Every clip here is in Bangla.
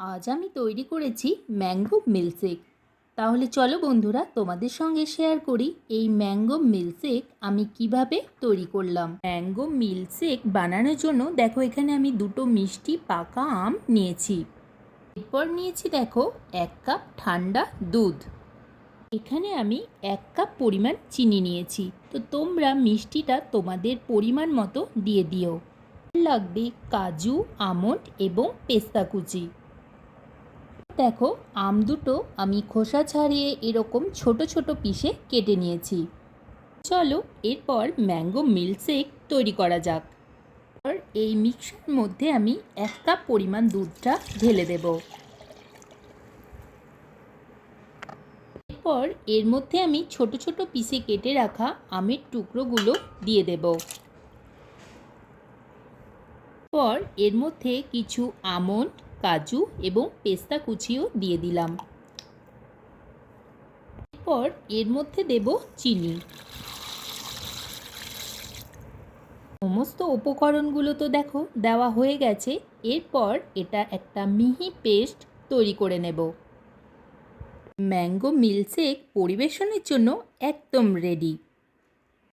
আজ আমি তৈরি করেছি ম্যাঙ্গো মিল্কশেক। তাহলে চলো বন্ধুরা তোমাদের সঙ্গে শেয়ার করি এই ম্যাঙ্গো মিল্কশেক আমি কীভাবে তৈরি করলাম। ম্যাঙ্গো মিল্কশেক বানানোর জন্য দেখো এখানে আমি দুটো মিষ্টি পাকা আম নিয়েছি। এরপর নিয়েছি দেখো এক কাপ ঠান্ডা দুধ। এখানে আমি এক কাপ পরিমাণ চিনি নিয়েছি। তো তোমরা মিষ্টিটা তোমাদের পরিমাণ মতো দিয়ে দিও। লাগবে কাজু, আমন্ড এবং পেস্তা কুচি দেখো, আম দুটো আমি খোসা ছাড়িয়ে এরকম ছোট ছোট পিসে কেটে নিয়েছি। চলো এরপর ম্যাঙ্গো মিল্কশেক তৈরি করা যাক। আর এই মিক্সার মধ্যে আমি এক কাপ পরিমাণ দুধটা ঢেলে দেব। এরপর এর মধ্যে আমি ছোট ছোট পিসে কেটে রাখা আমের টুকরোগুলো দিয়ে দেব। পর এর মধ্যে কিছু আমন্ড কাজু এবং পেস্তা কুচিও দিয়ে দিলাম। এরপর এর মধ্যে দেব চিনি। সমস্ত উপকরণগুলো তো দেখো, দেওয়া হয়ে গেছে। এরপর এটা একটা মিহি পেস্ট তৈরি করে নেব। ম্যাঙ্গো মিল্কশেক পরিবেশনের জন্য একদম রেডি।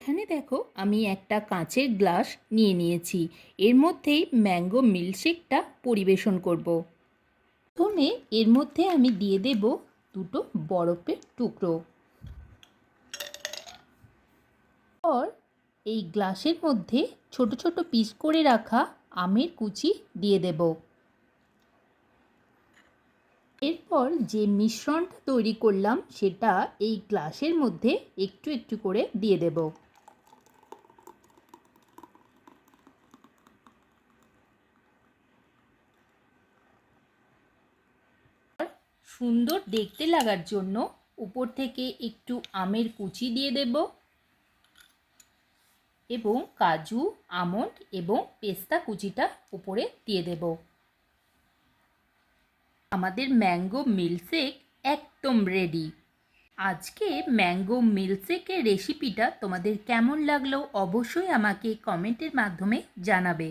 এখানে দেখো আমি একটা কাঁচের গ্লাস নিয়ে নিয়েছি। এর মধ্যেই ম্যাঙ্গো মিল্কশেকটা পরিবেশন করব। প্রথমে এর মধ্যে আমি দিয়ে দেব দুটো বরফের টুকরো। পর এই গ্লাসের মধ্যে ছোট ছোট পিস করে রাখা আমের কুচি দিয়ে দেব। এরপর যে মিশ্রণটা তৈরি করলাম সেটা এই গ্লাসের মধ্যে একটু একটু করে দিয়ে দেব। সুন্দর দেখতে লাগার জন্য উপর থেকে একটু আমের কুচি দিয়ে দেব এবং কাজু, আমন্ড এবং পেস্তা কুচিটা উপরে দিয়ে দেব। আমাদের ম্যাঙ্গো মিল্কশেক একদম রেডি। আজকে ম্যাঙ্গো মিল্কশেকের রেসিপিটা তোমাদের কেমন লাগল অবশ্যই আমাকে কমেন্টের মাধ্যমে জানাবে।